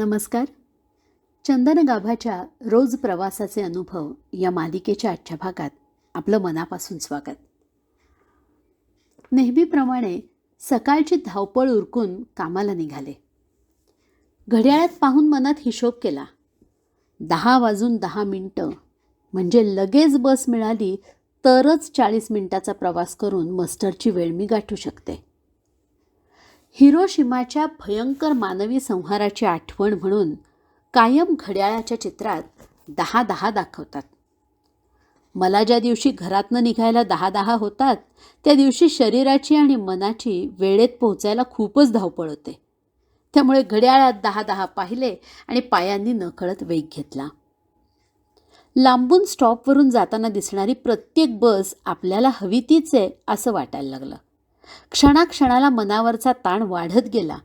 नमस्कार. चंदन गाभाच्या रोज प्रवासाचे अनुभव या मालिकेच्या आजच्या भागात आपलं मनापासून स्वागत. नेहमीप्रमाणे सकाळची धावपळ उरकून कामाला निघाले. घड्याळात पाहून मनात हिशोब केला. दहा वाजून दहा मिनटं म्हणजे लगेच बस मिळाली तरच चाळीस मिनिटाचा प्रवास करून मस्टरची वेळ मी गाठू शकते. हिरोशिमाच्या भयंकर मानवी संहाराची आठवण म्हणून कायम घड्याळाच्या चित्रात दहा दहा दाखवतात. मला ज्या दिवशी घरातनं निघायला दहा दहा होतात त्या दिवशी शरीराची आणि मनाची वेळेत पोहोचायला खूपच धावपळ होते. त्यामुळे घड्याळात दहा दहा पाहिले आणि पायांनी नकळत वेग घेतला. लांबून स्टॉपवरून जाताना दिसणारी प्रत्येक बस आपल्याला हवी तीच आहे असं वाटायला लागलं. क्षणाक्षणाला मनावरचा ताण वाढत गेला.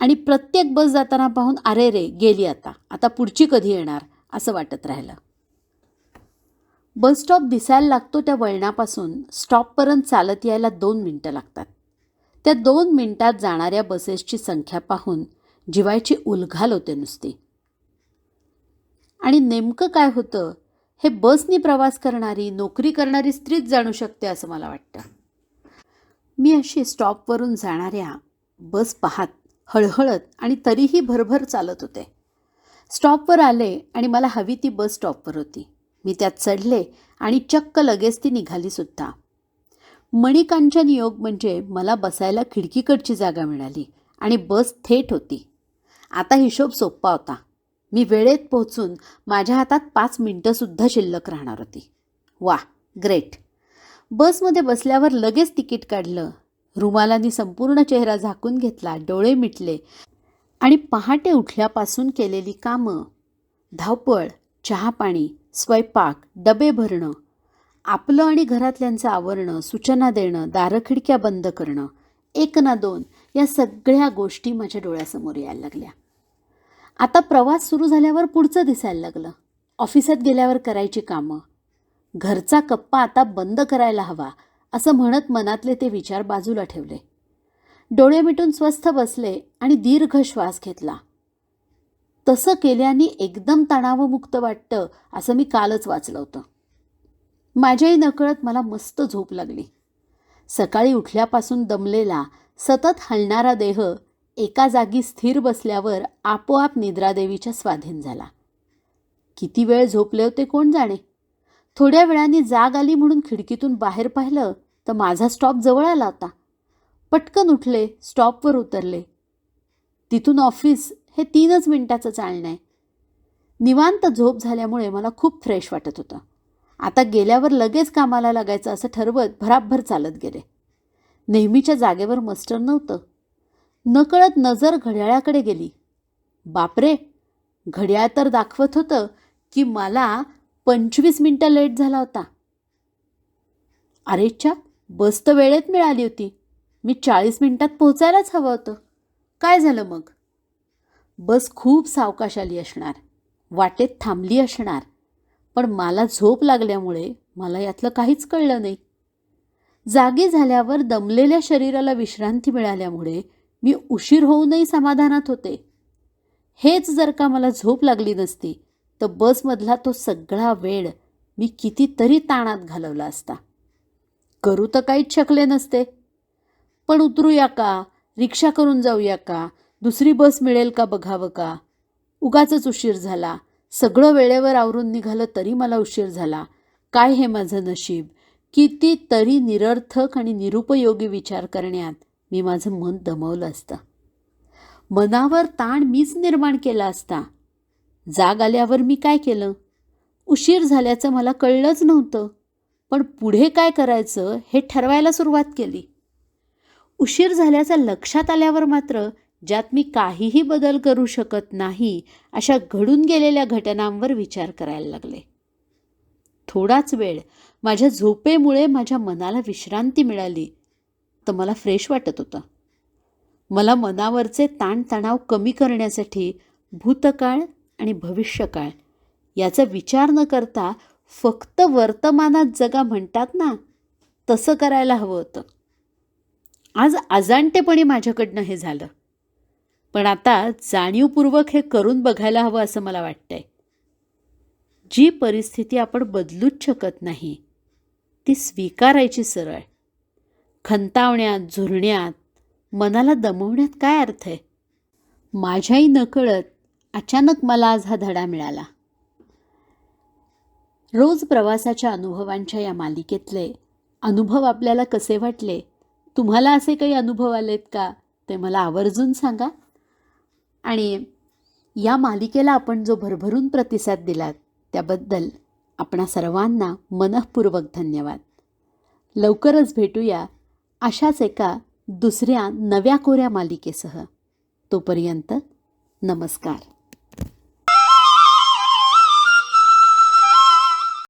आणि प्रत्येक बस जाताना पाहून अरे रे गेली आता. आता पुढची कधी येणार? असं वाटत राहिलं. बस स्टॉप दिसायला लागतो त्या वळणापासून. स्टॉपपर्यंत चालत यायला दोन मिनटं लागतात. त्या दोन मिनटात जाणाऱ्या बसेसची संख्या पाहून जिवायची उलघाल होते नुसती. आणि नेमकं काय होतं? हे बसनी प्रवास करणारी नोकरी करणारी स्त्रीच जाणू शकते असं मला वाटतं. मी अशी स्टॉपवरून जाणाऱ्या बस पाहात हळहळत आणि तरीही भरभर चालत होते. स्टॉपवर आले आणि मला हवी ती बस स्टॉपवर होती. मी त्यात चढले आणि चक्क लगेच ती निघाली सुद्धा. मणिकांचन योग म्हणजे मला बसायला खिडकीकडची जागा मिळाली आणि बस थेट होती. आता हिशोब सोप्पा होता. मी वेळेत पोहोचून माझ्या हातात पाच मिनटंसुद्धा शिल्लक राहणार होती. वा ग्रेट बसमध्ये बसल्यावर लगेच तिकीट काढलं. रुमालानी संपूर्ण चेहरा झाकून घेतला डोळे मिटले आणि पहाटे उठल्यापासून केलेली कामं. धावपळ चहापाणी स्वयंपाक डबे भरणं आपलं आणि घरातल्यांचं आवरणं सूचना देणं दारखिडक्या बंद करणं एक ना दोन या सगळ्या गोष्टी माझ्या डोळ्यासमोर यायला लागल्या. आता प्रवास सुरू झाल्यावर पुढचं दिसायला लागलं. ऑफिसात गेल्यावर करायची कामं घरचा कप्पा आता बंद करायला हवा असं म्हणत मनातले ते विचार बाजूला ठेवले. डोळे मिटून स्वस्थ बसले आणि दीर्घ श्वास घेतला. तसं केल्याने एकदम तणावमुक्त वाटतं असं मी कालच वाचलं होतं. माझ्याही नकळत मला मस्त झोप लागली. सकाळी उठल्यापासून दमलेला सतत हलणारा देह एका जागी स्थिर बसल्यावर आपोआप निद्रादेवीच्या स्वाधीन झाला. किती वेळ झोपले होते कोण जाणे? थोड्या वेळाने जाग आली म्हणून खिडकीतून बाहेर पाहिलं तर माझा स्टॉप जवळ आला होता. पटकन उठले स्टॉपवर उतरले. तिथून ऑफिस हे तीनच मिनिटाचं चालणं आहे निवांत झोप झाल्यामुळे मला खूप फ्रेश वाटत होतं. आता गेल्यावर लगेच कामाला लागायचं असं ठरवत भराभर चालत गेले. नेहमीच्या जागेवर मस्टर नव्हतं. नकळत नजर घड्याळाकडे गेली. बापरे! घड्याळ तर दाखवत होतं की मला पंचवीस मिनटं लेट झाला होता. अरेच्या बस तर वेळेत मिळाली होती. मी चाळीस मिनिटात पोहोचायलाच हवं होतं. काय झालं मग? बस खूप सावकाश आली असणार. वाटेत थांबली असणार. पण मला झोप लागल्यामुळे मला यातलं काहीच कळलं नाही. जागी झाल्यावर दमलेल्या शरीराला विश्रांती मिळाल्यामुळे मी उशीर होऊनही समाधानात होते. हेच जर का मला झोप लागली नसती तर बसमधला तो सगळा वेळ मी कितीतरी ताणात घालवला असता. करू तर काहीच शकले नसते. पण उतरूया का? रिक्षा करून जाऊया का? दुसरी बस मिळेल का बघावं का? उगाच उशीर झाला. सगळं वेळेवर आवरून निघालं तरी मला उशीर झाला. काय हे माझं नशीब? कितीतरी निरर्थक आणि निरुपयोगी विचार करण्यात मी माझं मन दमवलं असतं. मनावर ताण मीच निर्माण केला असता. जाग आल्यावर मी काय केलं? उशीर झाल्याचं मला कळलंच नव्हतं. पण पुढे काय करायचं हे ठरवायला सुरुवात केली. उशीर झाल्याचं लक्षात आल्यावर मात्र ज्यात मी काहीही बदल करू शकत नाही अशा घडून गेलेल्या घटनांवर विचार करायला लागले. थोडाच वेळ माझ्या झोपेमुळे माझ्या मनाला विश्रांती मिळाली. तर मला फ्रेश वाटत होतं. मला मनावरचे ताणतणाव कमी करण्यासाठी भूतकाळ आणि भविष्यकाळ याचा विचार न करता फक्त वर्तमानात जगा म्हणतात ना तसं करायला हवं होतं. आज अजाणतेपणी माझ्याकडनं हे झालं. पण आता जाणीवपूर्वक हे करून बघायला हवं असं मला वाटतंय. जी परिस्थिती आपण बदलूच शकत नाही ती स्वीकारायची सरळ. खंतावण्यात झुरण्यात मनाला दमवण्यात काय अर्थ आहे? माझ्याही नकळत अचानक मला आज हा धडा मिळाला. रोज प्रवासाच्या अनुभवांच्या या मालिकेतले अनुभव आपल्याला कसे वाटले? तुम्हाला असे काही अनुभव आलेत का? ते मला आवर्जून सांगा. आणि या मालिकेला आपण जो भरभरून प्रतिसाद दिलात त्याबद्दल आपणा सर्वांना मनःपूर्वक धन्यवाद. लवकरच भेटूया अशाच एका दुसऱ्या नव्या कोऱ्या मालिकेसह. तोपर्यंत नमस्कार.